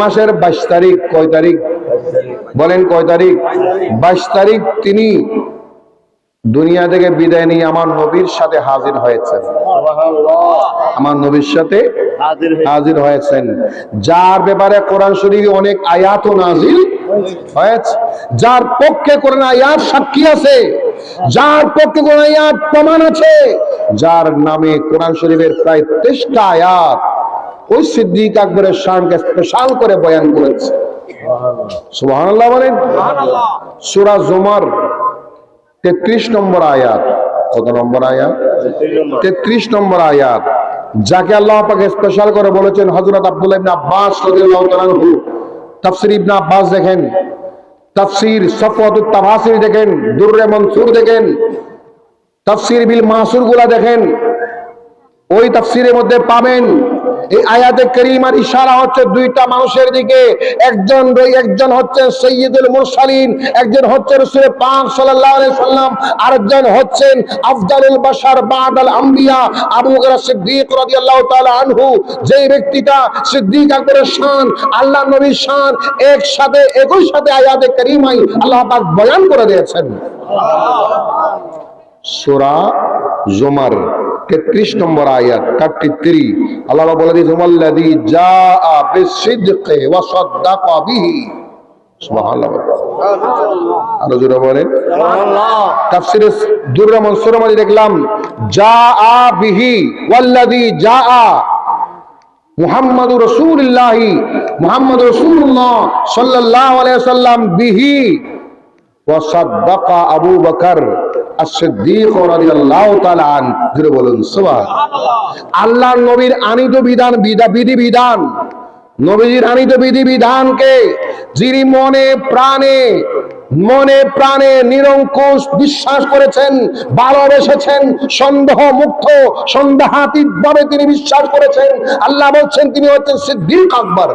মাসের বাইশ তারিখ কয় তারিখ? বলেন কয় তারিখ? বাইশ তারিখ তিনি দুনিয়া থেকে বিদায় নিয়ে আমার নবীর সাথে হাজির হয়েছেন। আমার নবীর সাথে হাজির হয়েছেন। যার ব্যাপারে কোরআন শরীফে অনেক আয়াত নাজিল হয়েছে। যার পক্ষে কোরআন আয়াত সাক্ষী আছে যার পক্ষে কোরআন আয়াত প্রমাণ আছে যার নামে কোরআন শরীফের প্রায় তেষ্টা আয়াত ওই সিদ্দিক আকবরের শানকে স্পেশাল করে বয়ান করেছে। সুবহানাল্লাহ বলেন সূরা জুমার 33 নম্বর আয়াত। কত নম্বর আয়াত? তেত্রিশ নম্বর। আয়াত। যাকে আল্লাহ পাকে স্পেশাল করে বলেছেন হযরত আব্দুল্লাহ ইবনে আব্বাস রাদিয়াল্লাহু তাআলা আনহু। তাফসীর ইবনে আব্বাস দেখেন। তাফসীর সফওয়াতুত তাফাসির দেখেন দুররে মনসুর দেখেন। তাফসীর বিল মাসুরগুলা দেখেন। ওই তাফসীরের মধ্যে পাবেন। এই আয়াতে করিমার ইশারা হচ্ছে দুইটা মানুষের দিকে। একজন একজন হচ্ছেন সৈয়দুল মুরসালিন, একজন হচ্ছেন রাসূল পাক সাল্লাম, আরেকজন হচ্ছেন আফদালুল বাশার বাদাল আম্বিয়া, আবু সিদ্দিক রাদিয়াল্লাহু তাআলা আনহু। যেই ব্যক্তিটা সিদ্দিক আকবরের শান আল্লাহ নবীর শান, একসাথে, একই সাথে আয়াতে করিমাই আল্লাহ পাক বয়ান করে দিয়েছেন। সূরা জুমার 33 নম্বর আয়াত 33 আল্লাহ বলে দিয়েছে বিসিদকি ওয়া সাদ্দাকা বিহি। দেখলাম বিহি ওয়াল্লাযী জাআ মুহাম্মাদুর রাসূলুল্লাহ। মুহাম্মাদুর রাসূলুল্লাহ সাল্লাল্লাহু আলাইহি সাল্লাম বিহি ওয়া সাদ্দাকা আবু বকর। সুবহানাল্লাহ নবীর আনিত বিধান বিধি বিধান। নবীজির আনিত বিধি বিধানকে যিনি মনে প্রাণে মনে প্রাণে নিরঙ্কুশ বিশ্বাস করেছেন, ভালোবেসেছেন, সন্দেহ মুক্ত সন্দেহাতীত ভাবে তিনি বিশ্বাস করেছেন, আল্লাহ বলছেন তিনি হচ্ছেন সিদ্দিক আকবর।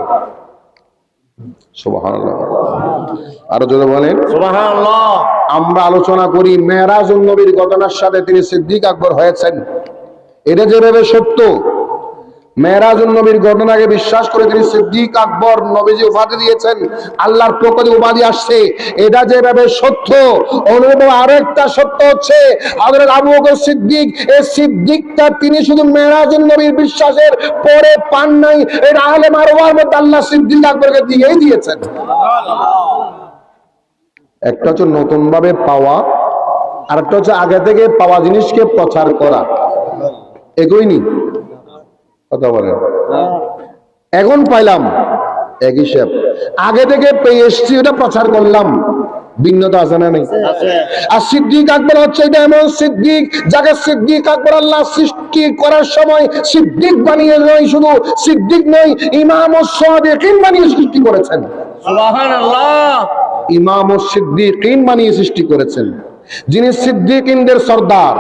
আরও যদি বলেন। আমরা আলোচনা করি মেহরাজুল নবীর ঘটনার সাথে তিনি সিদ্দিক আকবর হয়েছেন। এটা যেভাবে সত্য মেহরাজুল নবীর ঘটনাকে বিশ্বাস করে তিনি সিদ্দিক আকবর নবীজি উপাধি দিয়েছেন আল্লাহর পক্ষ উপাধি আসছে। এটা যেভাবে সত্য অনুরূপ আরও একটা সত্য হচ্ছে হযরত আবু বকর সিদ্দিক এই সিদ্দিকটা তিনি শুধু মেহরাজুল নবীর বিশ্বাসের পরে পান নাই এটা আহলে মারওয়ার মধ্যে আল্লাহ সিদ্দিক আকবরকে দিয়েই দিয়েছেন। একটা হচ্ছে নতুন ভাবে পাওয়া আর একটা হচ্ছে আগে থেকে পাওয়া জিনিসকে প্রচার করা। এগোই নি? কথা বলেন। এখন পাইলাম। এক হিসাব আগে থেকে পেয়ে এসছি ওটা প্রচার করলাম। ভিন্নতা আছে না নেই? আর সিদ্দিক আকবর হচ্ছে এটা এমন সিদ্দিক যাকে সিদ্দিক আকবর আল্লাহ সৃষ্টি করার সময় সিদ্দিক বানিয়ে নয় শুধু। সিদ্দিক নয় ইমাম ও সাদিকিন বানিয়ে সৃষ্টি করেছেন। সুবহানাল্লাহ। ইমাম ও সিদ্দিকিন বানিয়ে সৃষ্টি করেছেন। যিনি সিদ্দিকিনদের সর্দার।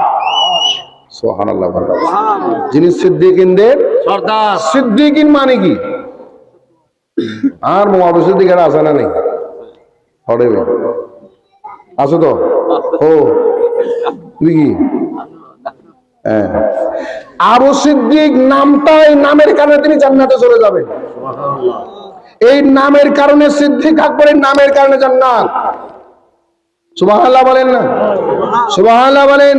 যিনি সিদ্দিকিনদের সর্দার। সিদ্দিকিন মানে কি? আর মোহাম্মদ সিদ্দিকের আছে না নেই? আছে তো? ও তুই কি? হ্যাঁ। আবু সিদ্দিক নামটাই নামের কারণে তিনি জান্নাতে চলে যাবেন। এই নামের কারণে সিদ্দিক আকবরের নামের কারণে জান্নাত। সুবহানাল্লাহ বলেন না? সুবহানাল্লাহ বলেন।